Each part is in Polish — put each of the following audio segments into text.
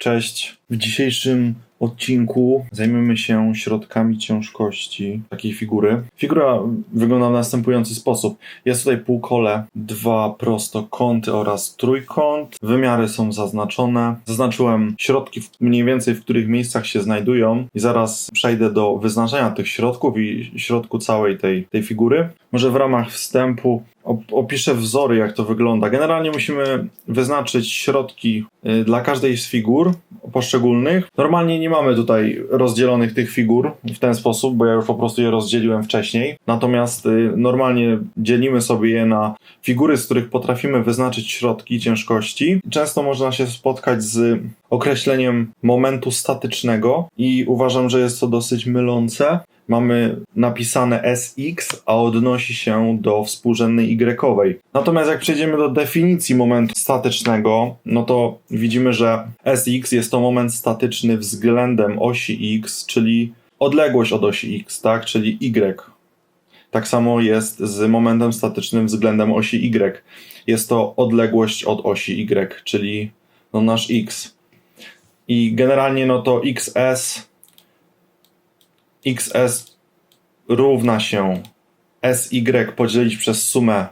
Cześć. W dzisiejszym odcinku zajmiemy się środkami ciężkości takiej figury. Figura wygląda w następujący sposób. Jest tutaj półkole, dwa prostokąty oraz trójkąt. Wymiary są zaznaczone. Zaznaczyłem środki mniej więcej, w których miejscach się znajdują i zaraz przejdę do wyznaczenia tych środków i środku całej tej, tej figury. Może w ramach wstępu opiszę wzory, jak to wygląda. Generalnie musimy wyznaczyć środki y, dla każdej z figur poszczególnych. Normalnie nie mamy tutaj rozdzielonych tych figur w ten sposób, bo ja już po prostu je rozdzieliłem wcześniej. Natomiast y, normalnie dzielimy sobie je na figury, z których potrafimy wyznaczyć środki ciężkości. Często można się spotkać z określeniem momentu statycznego i uważam, że jest to dosyć mylące. Mamy napisane SX, a odnosi się do współrzędnej Y. Natomiast jak przejdziemy do definicji momentu statycznego, no to widzimy, że SX jest to moment statyczny względem osi X, czyli odległość od osi X, tak? Czyli Y. Tak samo jest z momentem statycznym względem osi Y. Jest to odległość od osi Y, czyli no nasz X. I generalnie no to XS XS równa się SY podzielić przez sumę,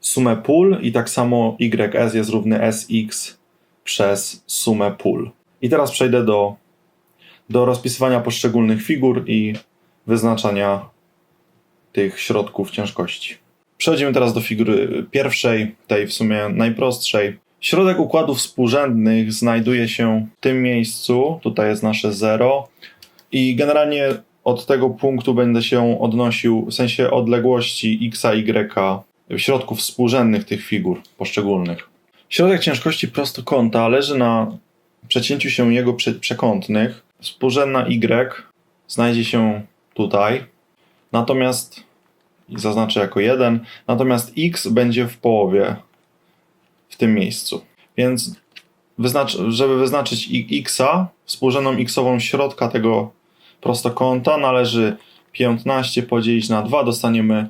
sumę pól i tak samo YS jest równy SX przez sumę pól. I teraz przejdę do, do rozpisywania poszczególnych figur i wyznaczania tych środków ciężkości. Przechodzimy teraz do figury pierwszej, tej w sumie najprostszej. Środek układów współrzędnych znajduje się w tym miejscu. Tutaj jest nasze 0. I generalnie od tego punktu będę się odnosił w sensie odległości x, y, środków współrzędnych tych figur poszczególnych. Środek ciężkości prostokąta leży na przecięciu się jego prze- przekątnych. Współrzędna y znajdzie się tutaj, natomiast zaznaczę jako 1, natomiast x będzie w połowie tym miejscu. Więc wyznacz, żeby wyznaczyć xa, współrzędną xową środka tego prostokąta należy 15 podzielić na 2, dostaniemy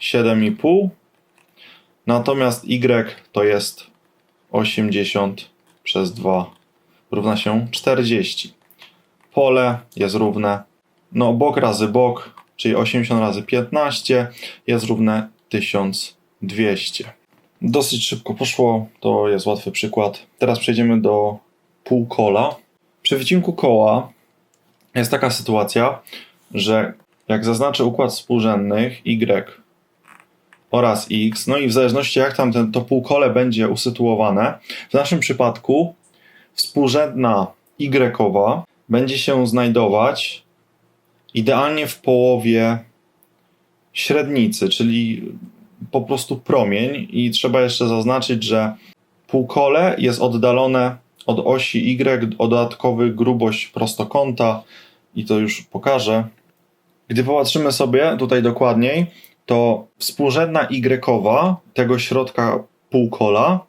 7,5. Natomiast y to jest 80 przez 2 równa się 40. Pole jest równe, no bok razy bok, czyli 80 razy 15 jest równe 1200. Dosyć szybko poszło, to jest łatwy przykład. Teraz przejdziemy do półkola. Przy wycinku koła jest taka sytuacja, że jak zaznaczę układ współrzędnych y oraz x, no i w zależności jak tam ten, to półkole będzie usytuowane, w naszym przypadku współrzędna y będzie się znajdować idealnie w połowie średnicy, czyli po prostu promień i trzeba jeszcze zaznaczyć, że półkole jest oddalone od osi Y o dodatkowy grubość prostokąta i to już pokażę. Gdy popatrzymy sobie tutaj dokładniej, to współrzędna Y tego środka półkola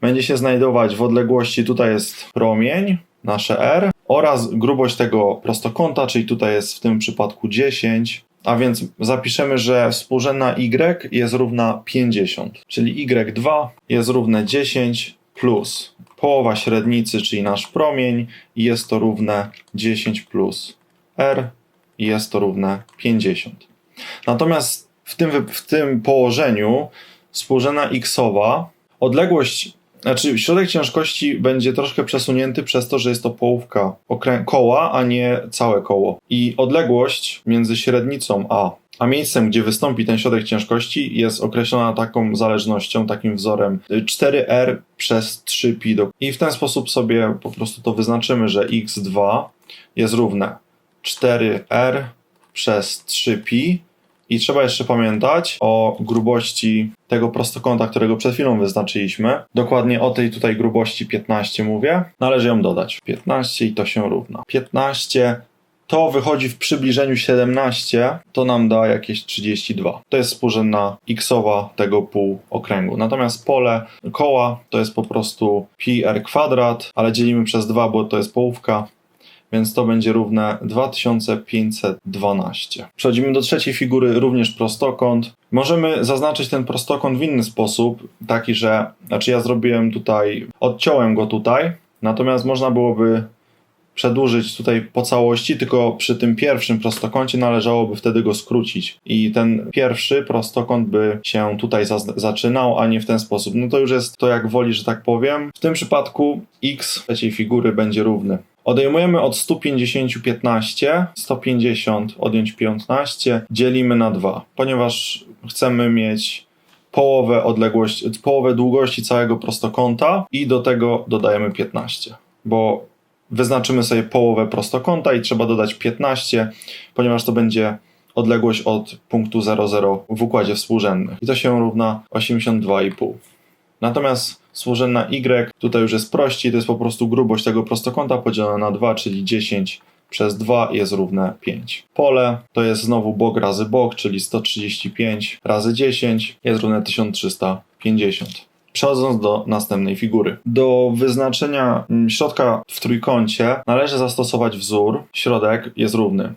będzie się znajdować w odległości, tutaj jest promień, nasze R, oraz grubość tego prostokąta, czyli tutaj jest w tym przypadku 10, a więc zapiszemy, że współrzędna Y jest równa 50, czyli Y2 jest równe 10 plus połowa średnicy, czyli nasz promień jest to równe 10 plus R jest to równe 50. Natomiast w tym, w tym położeniu współrzędna xowa odległość, znaczy środek ciężkości będzie troszkę przesunięty przez to, że jest to połówka koła, a nie całe koło. I odległość między średnicą a a miejscem, gdzie wystąpi ten środek ciężkości jest określona taką zależnością, takim wzorem y, 4r przez 3pi. Do... I w ten sposób sobie po prostu to wyznaczymy, że x2 jest równe 4r przez 3pi i trzeba jeszcze pamiętać o grubości tego prostokąta, którego przed chwilą wyznaczyliśmy. Dokładnie o tej tutaj grubości 15 mówię. Należy ją dodać. 15 i to się równa. 15 to wychodzi w przybliżeniu 17, to nam da jakieś 32. To jest współrzędna xowa tego półokręgu. Natomiast pole koła to jest po prostu pi r kwadrat, ale dzielimy przez 2, bo to jest połówka, więc to będzie równe 2512. Przechodzimy do trzeciej figury, również prostokąt. Możemy zaznaczyć ten prostokąt w inny sposób, taki, że, znaczy ja zrobiłem tutaj, odciąłem go tutaj, Natomiast można byłoby przedłużyć tutaj po całości, tylko przy tym pierwszym prostokącie należałoby wtedy go skrócić. I ten pierwszy prostokąt by się tutaj zaczynał, a nie w ten sposób. No to już jest to jak woli, że tak powiem. W tym przypadku x trzeciej figury będzie równy. Odejmujemy od 150 15, 150 odjąć 15, dzielimy na 2, ponieważ chcemy mieć połowę odległości, połowę długości całego prostokąta i do tego dodajemy 15, bo wyznaczymy sobie połowę prostokąta i trzeba dodać 15, ponieważ to będzie odległość od punktu 00 w układzie współrzędnych. I to się równa 82,5. Natomiast współrzędna y tutaj już jest prościej, to jest po prostu grubość tego prostokąta podzielona na 2, czyli 10 przez 2 jest równe 5. Pole to jest znowu bok razy bok, czyli 135 razy 10 jest równe 1350. Przechodząc do następnej figury. Do wyznaczenia mm, środka w trójkącie należy zastosować wzór. Środek jest równy.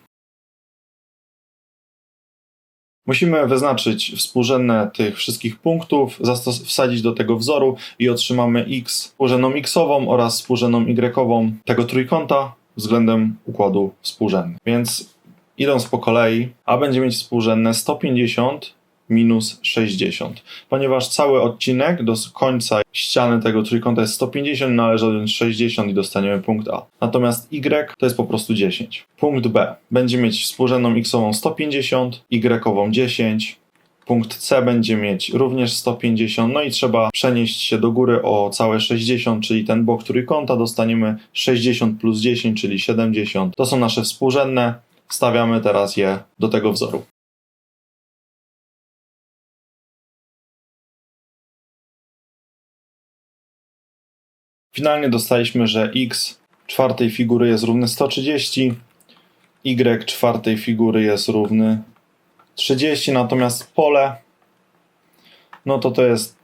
Musimy wyznaczyć współrzędne tych wszystkich punktów, wsadzić do tego wzoru i otrzymamy x współrzędną xową oraz współrzędną y tego trójkąta względem układu współrzędnych. Więc idąc po kolei, a będzie mieć współrzędne 150 minus 60. Ponieważ cały odcinek do końca ściany tego trójkąta jest 150, należy odjąć 60 i dostaniemy punkt A. Natomiast Y to jest po prostu 10. Punkt B będzie mieć współrzędną xową 150, y 10, Punkt C będzie mieć również 150, no i trzeba przenieść się do góry o całe 60, czyli ten bok trójkąta dostaniemy 60 plus 10, czyli 70. To są nasze współrzędne. Stawiamy teraz je do tego wzoru. Finalnie dostaliśmy, że x czwartej figury jest równy 130, y czwartej figury jest równy 30, natomiast pole, no to to jest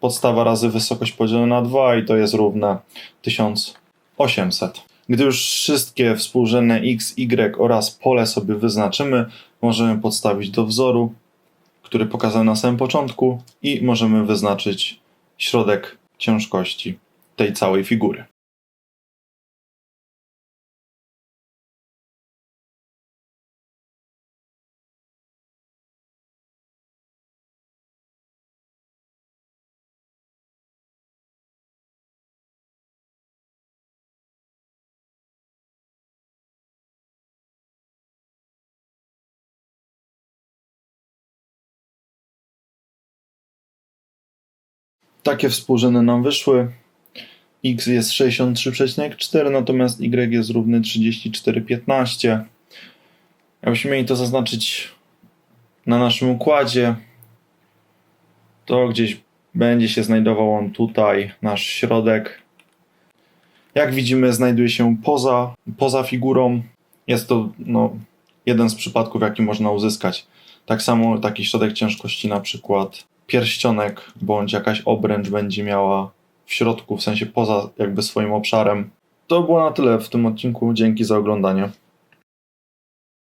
podstawa razy wysokość podzielona na 2 i to jest równe 1800. Gdy już wszystkie współrzędne x, y oraz pole sobie wyznaczymy, możemy podstawić do wzoru, który pokazałem na samym początku i możemy wyznaczyć środek ciężkości tej całej figury. Takie współrzędne nam wyszły x jest 63,4, natomiast y jest równy 34,15. Jakbyśmy mieli to zaznaczyć na naszym układzie, to gdzieś będzie się znajdował on tutaj, nasz środek. Jak widzimy, znajduje się poza, poza figurą. Jest to no, jeden z przypadków, jaki można uzyskać. Tak samo taki środek ciężkości, na przykład pierścionek bądź jakaś obręcz będzie miała w środku, w sensie poza jakby swoim obszarem. To było na tyle w tym odcinku. Dzięki za oglądanie.